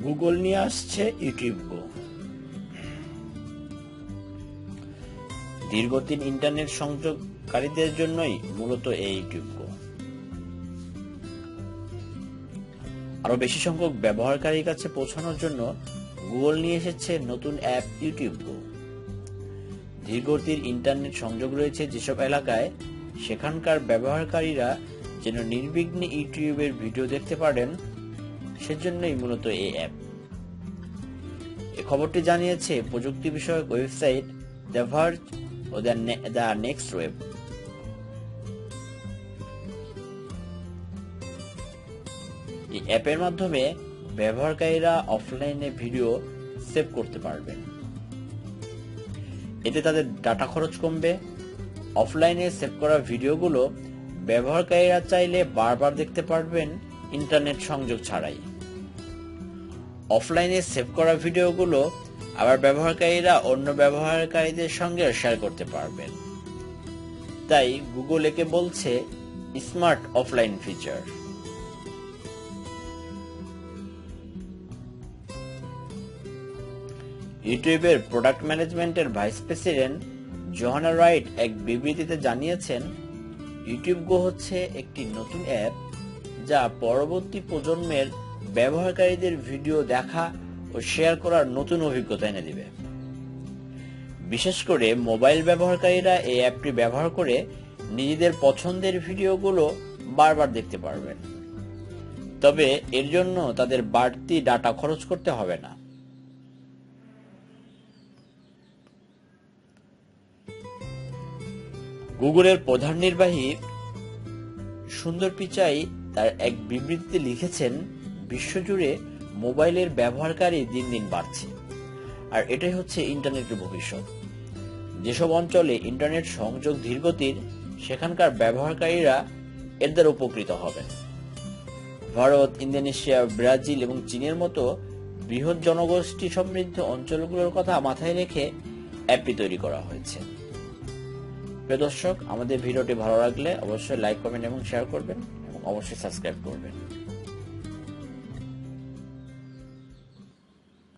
Google নিয়ে আসছে YouTube গো দীর্ঘদিন ইন্টারনেট সংযোগকারীদের জন্যই মূলত এই ইউটিউব গো আরও বেশি সংখ্যক ব্যবহারকারীর কাছে পৌঁছানোর জন্য গুগল নিয়ে এসেছে নতুন অ্যাপ ইউটিউব গো দীর্ঘদিন ইন্টারনেট সংযোগ রয়েছে যেসব এলাকায় সেখানকার ব্যবহারকারীরা যেন নির্বিঘ্নে ইউটিউবের ভিডিও দেখতে পারেন সেজন্যই মূলত এই অ্যাপ এ খবরটি জানিয়েছে, প্রযুক্তি বিষয়ক ওয়েবসাইট দ্য ভার্জ ও দ্য নেক্সট ওয়েব এই অ্যাপের মাধ্যমে ব্যবহারকারীরা অফলাইনে ভিডিও সেভ করতে পারবেন এতে তাদের ডাটা খরচ কমবে। অফলাইনে সেভ করা ভিডিওগুলো ব্যবহারকারীরা চাইলে বারবার দেখতে পারবেন ইন্টারনেট সংযোগ ছাড়াই। অফলাইনে সেভ করা ভিডিওগুলো আবার ব্যবহারকারীরা অন্য ব্যবহারকারীদের সঙ্গে শেয়ার করতে পারবেন। তাই গুগল একে বলছে স্মার্ট অফলাইন ফিচার ইউটিউবের প্রোডাক্ট ম্যানেজমেন্টের ভাইস প্রেসিডেন্ট জোহানা রাইট এক বিবৃতিতে জানিয়েছেন, ইউটিউব গো হচ্ছে একটি নতুন অ্যাপ যা পরবর্তী প্রজন্মের ব্যবহারকারীদের ভিডিও দেখা ও শেয়ার করার নতুন অভিজ্ঞতা এনে দিবে। বিশেষ করে মোবাইল ব্যবহারকারীরা এই অ্যাপটি ব্যবহার করে নিজেদের পছন্দের ভিডিওগুলো বারবার দেখতে পারবেন। তবে এর জন্য তাদের বাড়তি ডাটা খরচ করতে হবে না। গুগলের প্রধান নির্বাহী সুন্দর পিচাই তার এক বিবৃতিতে লিখেছেন বিশ্বজুড়ে মোবাইলের ব্যবহারকারী দিন দিন বাড়ছে। আর এটাই হচ্ছে ইন্টারনেটের ভবিষ্যৎ। যেসব অঞ্চলে ইন্টারনেট সংযোগ ধীরগতির, সেখানকার ব্যবহারকারীরা এর দ্বারা উপকৃত হবেন ভারত, ইন্দোনেশিয়া, ব্রাজিল এবং চীনের মতো বৃহৎ জনগোষ্ঠী সমৃদ্ধ অঞ্চলগুলোর কথা মাথায় রেখে অ্যাপটি তৈরি করা হয়েছে। প্রিয় দর্শক, আমাদের ভিডিওটি ভালো লাগলে অবশ্যই লাইক, কমেন্ট এবং শেয়ার করবেন এবং অবশ্যই সাবস্ক্রাইব করবেন।